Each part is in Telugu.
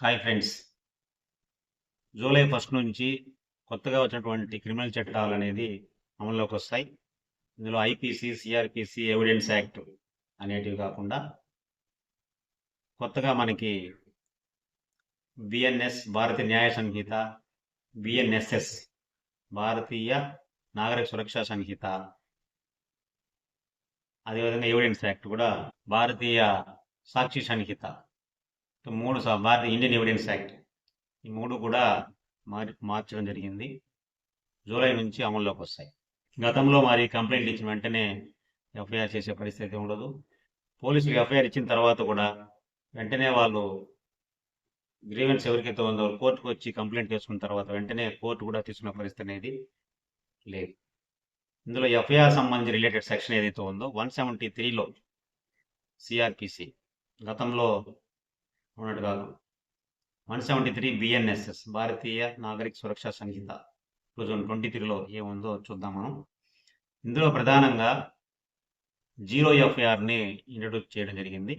హాయ్ ఫ్రెండ్స్ జూలై ఫస్ట్ నుంచి కొత్తగా వచ్చినటువంటి క్రిమినల్ చట్టాలు అనేది అమల్లోకి వస్తాయి. ఇందులో ఐపీసీ సిఆర్పిసి ఎవిడెన్స్ యాక్ట్ అనేటివి కాకుండా కొత్తగా మనకి బిఎన్ఎస్ భారతీయ న్యాయ సంహిత బిఎన్ఎస్ఎస్ భారతీయ నాగరిక సురక్షా సంహిత. అదేవిధంగా ఎవిడెన్స్ యాక్ట్ కూడా భారతీయ సాక్షి సంహిత. మూడు స- భారతీయ ఇండియన్ ఎవిడెన్స్ యాక్ట్. ఈ మూడు కూడా మారి మార్చడం జరిగింది. జూలై నుంచి అమల్లోకి వస్తాయి. గతంలో మరి కంప్లైంట్ ఇచ్చిన వెంటనే ఎఫ్ఐఆర్ చేసే పరిస్థితి ఉండదు. పోలీసులు ఎఫ్ఐఆర్ ఇచ్చిన తర్వాత కూడా వెంటనే వాళ్ళు గ్రీవెన్స్ ఎవరికైతే ఉందో కోర్టుకు వచ్చి కంప్లైంట్ చేసుకున్న తర్వాత వెంటనే కోర్టు కూడా తీసుకున్న పరిస్థితి అనేది లేదు. ఇందులో ఎఫ్ఐఆర్ సంబంధించి రిలేటెడ్ సెక్షన్ ఏదైతే ఉందో వన్ సెవెంటీ త్రీలో సిఆర్పిసి గతంలో ఉన్నట్టు కాదు. One seventy three BNSS Bharatiya Nagarik Suraksha Sanhita. Two thousand twenty త్రీలో ఏముందో చూద్దాం మనం. ఇందులో ప్రధానంగా జీరో ఎఫ్ఐఆర్ని ఇంట్రడ్యూస్ చేయడం జరిగింది.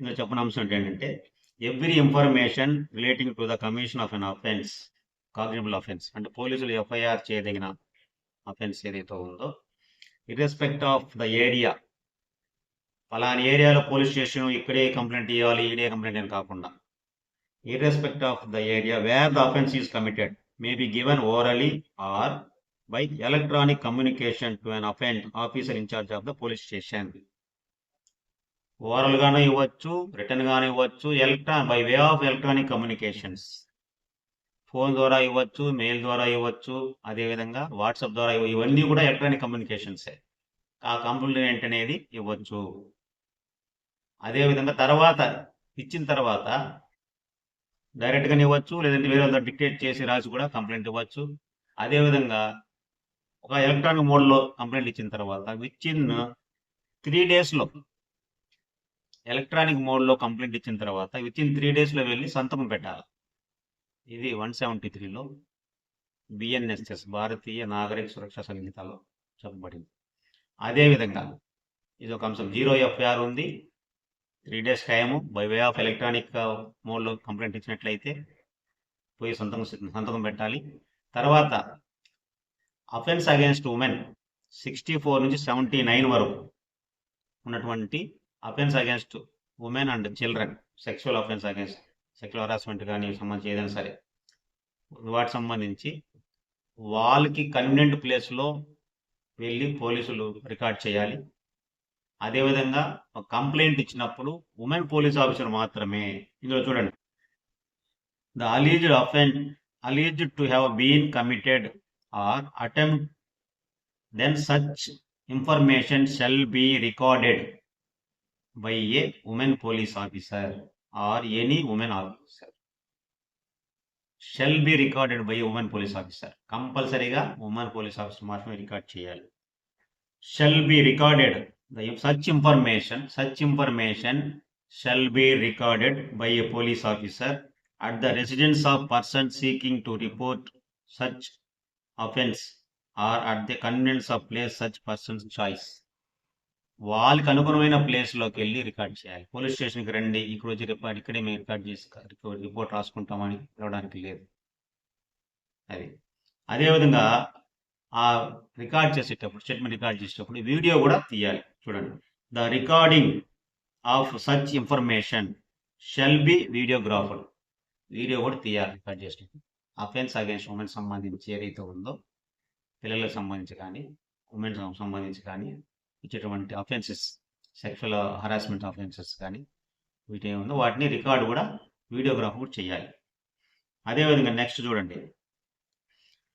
ఇందులో చెప్పిన అంశం ఏంటంటే every information relating to the commission of an offence cognizable offence అంటే పోలీసులు ఎఫ్ఐఆర్ చేయదగిన అఫెన్స్ ఏదైతే ఉందో ఇర్రెస్పెక్ట్ ఆఫ్ ద ఏరియా ఫలాని ఏరియాలో పోలీస్ స్టేషన్ ఇక్కడే కంప్లైంట్ ఇవ్వాలి ఈడే కంప్లైంట్ అని కాకుండా. Irrespective of the area where the offence is committed may be given orally or by electronic communication to an అఫెంట్ officer in charge of the police station oral గాను ఇవ్వచ్చు రిటర్న్ గాను ఇవ్వచ్చు electron by way of electronic communications phone ద్వారా ఇవ్వచ్చు మెయిల్ ద్వారా ఇవ్వచ్చు అదేవిధంగా వాట్సాప్ ద్వారా ఇవన్నీ కూడా ఎలక్ట్రానిక్ కమ్యూనికేషన్సే ఆ కంప్లైంట్ అనేది ఇవ్వచ్చు. అదేవిధంగా తర్వాత ఇచ్చిన తర్వాత డైరెక్ట్గా ఇవ్వచ్చు లేదంటే వేరే వాళ్ళ డిక్టేట్ చేసి రాసి కూడా కంప్లైంట్ ఇవ్వచ్చు. అదేవిధంగా ఒక ఎలక్ట్రానిక్ మోడ్లో కంప్లైంట్ ఇచ్చిన తర్వాత విత్ ఇన్ త్రీ డేస్లో ఎలక్ట్రానిక్ మోడ్లో కంప్లైంట్ ఇచ్చిన తర్వాత విత్ ఇన్ త్రీ డేస్లో వెళ్ళి సంతకం పెట్టాలి. ఇది వన్ సెవెంటీ త్రీలో బిఎన్ఎస్ఎస్ భారతీయ నాగరిక సురక్షా సంహితలో చెప్పబడింది. అదేవిధంగా ఇది ఒక అంశం. జీరో ఎఫ్ఐఆర్ ఉంది. Three days time by way of electronic మోడ్లో కంప్లైంట్ ఇచ్చినట్లయితే పోయి సంతకం సంతకం పెట్టాలి. తర్వాత offence against women sixty four నుంచి సెవెంటీ నైన్ వరకు ఉన్నటువంటి offence against women and children sexual offence against sexual harassment కానీ సంబంధించి ఏదైనా సరే. వాటికి సంబంధించి వాళ్ళకి కన్వీనియంట్ ప్లేస్లో వెళ్ళి పోలీసులు రికార్డ్ చేయాలి. అదేవిధంగా ఒక కంప్లైంట్ ఇచ్చినప్పుడు ఉమెన్ పోలీస్ ఆఫీసర్ మాత్రమే. ఇందులో చూడండి. The alleged offence alleged to have been committed or attempt then such information shall be recorded by a women police officer or any women officer. Shall be recorded by women police officer కంపల్సరీగా ఉమెన్ పోలీస్ ఆఫీసర్ మాత్రమే రికార్డ్ చేయాలి. Shall be recorded such information such information shall be recorded by a police officer at the residence of person seeking to report such offence or at the convenience of place such persons choice వాళ్ళకి అనుగుణమైన ప్లేస్లోకి వెళ్ళి రికార్డ్ చేయాలి. పోలీస్ స్టేషన్కి రండి ఇక్కడ వచ్చి రిపోర్ట్ ఇక్కడే మేము రికార్డ్ చేసి రిపోర్ట్ రాసుకుంటామని ఇవ్వడానికి లేదు. అది. అదేవిధంగా ఆ రికార్డ్ చేసేటప్పుడు స్టేట్మెంట్ రికార్డ్ చేసేటప్పుడు వీడియో కూడా తీయాలి. చూడండి. The recording of such information shall be videographed. Video కూడా తీయాలి రికార్డ్ చేసినప్పుడు అఫెన్స్ అగేన్స్ట్ ఉమెన్ సంబంధించి ఏదైతే ఉందో పిల్లలకు సంబంధించి కానీ ఉమెన్ సంబంధించి కానీ ఇచ్చేటువంటి అఫెన్సెస్ సెక్షువల్ హరాస్మెంట్ అఫెన్సెస్ కానీ వీటి ఏముందో వాటిని రికార్డు కూడా వీడియోగ్రాఫ్ కూడా చేయాలి. అదేవిధంగా నెక్స్ట్ చూడండి.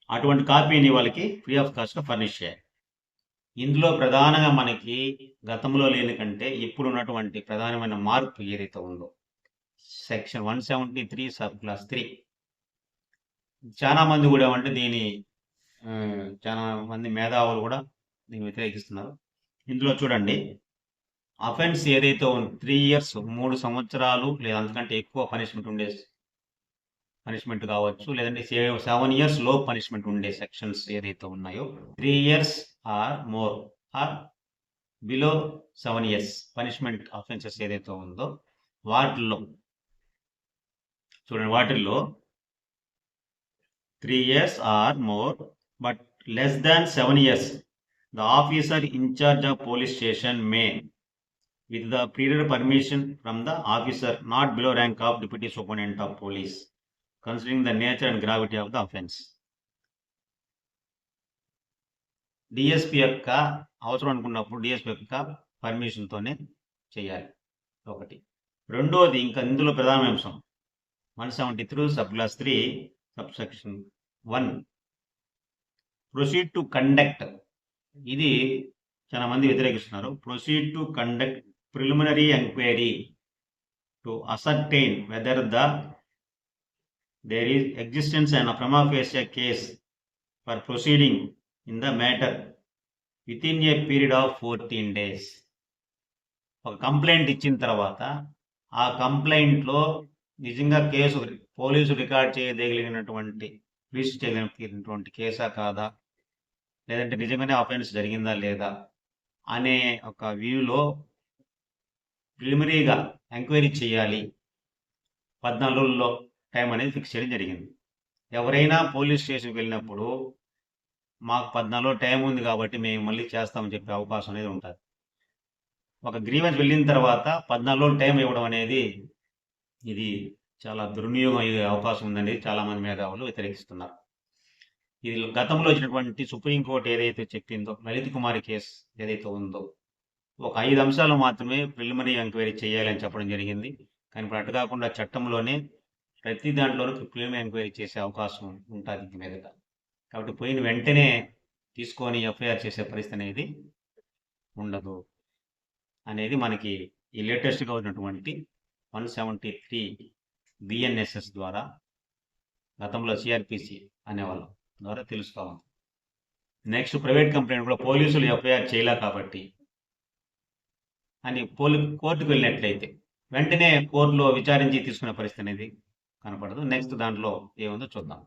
అటువంటి కాపీని వాళ్ళకి ఫ్రీ ఆఫ్ కాస్ట్గా ఫర్నిష్ చేయాలి. ఇందులో ప్రధానంగా మనకి గతంలో లేని కంటే ఇప్పుడు ఉన్నటువంటి ప్రధానమైన మార్పు ఏదైతే ఉందో section one seventy three sub clause three చాలా మంది కూడా అంటే దీని చాలా మంది మేధావులు కూడా దీన్ని వ్యతిరేకిస్తున్నారు. ఇందులో చూడండి. అఫెన్స్ ఏదైతే త్రీ ఇయర్స్ మూడు సంవత్సరాలు లేదా అంతకంటే ఎక్కువ పనిష్మెంట్ ఉండే పనిష్మెంట్ కావచ్చు లేదంటే సెవెన్ ఇయర్స్లో పనిష్మెంట్ ఉండే సెక్షన్స్ ఏదైతే ఉన్నాయో three years or more or below seven years punishment offences ఏదైతే ఉందో వాటిల్లో చూడండి వాటిల్లో three years or more but less than seven years the officer in charge of police station may with the prior permission from the officer not below rank of deputy superintendent of police, considering the nature and gravity of the offense. DSP యొక్క అవసరం అనుకున్నప్పుడు డిఎస్పి యొక్క పర్మిషన్తోనే చేయాలి ఒకటి రెండోది ఇంకా ఇందులో ప్రధాన అంశం one seventy three sub clause three sub section one proceed to conduct ఇది చాలా మంది వ్యతిరేకిస్తున్నారు. Proceed to conduct preliminary enquiry to ascertain whether the there is existence and prima facie case for proceeding in the matter within a period of fourteen days ఒక కంప్లైంట్ ఇచ్చిన తర్వాత ఆ కంప్లైంట్లో నిజంగా కేసు పోలీసు రికార్డ్ చేయదగలిగినటువంటి రిజిస్టర్ చేయదగినటువంటి కేసా కాదా? లేదంటే నిజంగానే అఫెన్స్ జరిగిందా లేదా అనే ఒక వ్యూలో ప్రిలిమినరీగా ఎంక్వైరీ చేయాలి. పద్నాలుగు రోజుల్లో టైం అనేది ఫిక్స్ చేయడం జరిగింది. ఎవరైనా పోలీస్ స్టేషన్కి వెళ్ళినప్పుడు మాకు పద్నాలుగు టైం ఉంది కాబట్టి మేము మళ్ళీ చేస్తామని చెప్పే అవకాశం అనేది ఉంటుంది. ఒక గ్రీవెన్స్ వెళ్ళిన తర్వాత పద్నాలుగు టైం ఇవ్వడం అనేది ఇది చాలా దుర్వినియోగం అయ్యే అవకాశం ఉందని చాలా మంది మేధావులు వ్యతిరేకిస్తున్నారు. ఇది గతంలో వచ్చినటువంటి సుప్రీంకోర్టు ఏదైతే చెప్పిందో లలిత్ కుమారి కేసు ఏదైతే ఉందో ఒక ఐదు అంశాలు మాత్రమే ప్రిలిమినరీ ఎంక్వైరీ చేయాలని చెప్పడం జరిగింది. కానీ ఇప్పుడు అటు కాకుండా చట్టంలోనే ప్రతి దాంట్లోనూ ప్రిలిమినరీ ఎంక్వైరీ చేసే అవకాశం ఉంటుంది దీని మీదట కాబట్టి పోయిన వెంటనే తీసుకొని ఎఫ్ఐఆర్ చేసే పరిస్థితి అనేది ఉండదు అనేది మనకి ఈ లేటెస్ట్గా ఉన్నటువంటి వన్ సెవెంటీ త్రీ బిఎన్ఎస్ఎస్ ద్వారా గతంలో సిఆర్పిసి అనేవాళ్ళం. ద్వారా తెలుసుకోవాలి నెక్స్ట్ ప్రైవేట్ కంప్లైంట్ కూడా పోలీసులు ఎఫ్ఐఆర్ చేయలే కాబట్టి అని పోలీ కోర్టుకు వెళ్ళినట్లయితే వెంటనే కోర్టులో విచారించి తీసుకునే పరిస్థితి అనేది కనపడదు. నెక్స్ట్ దాంట్లో ఏముందో చూద్దాం.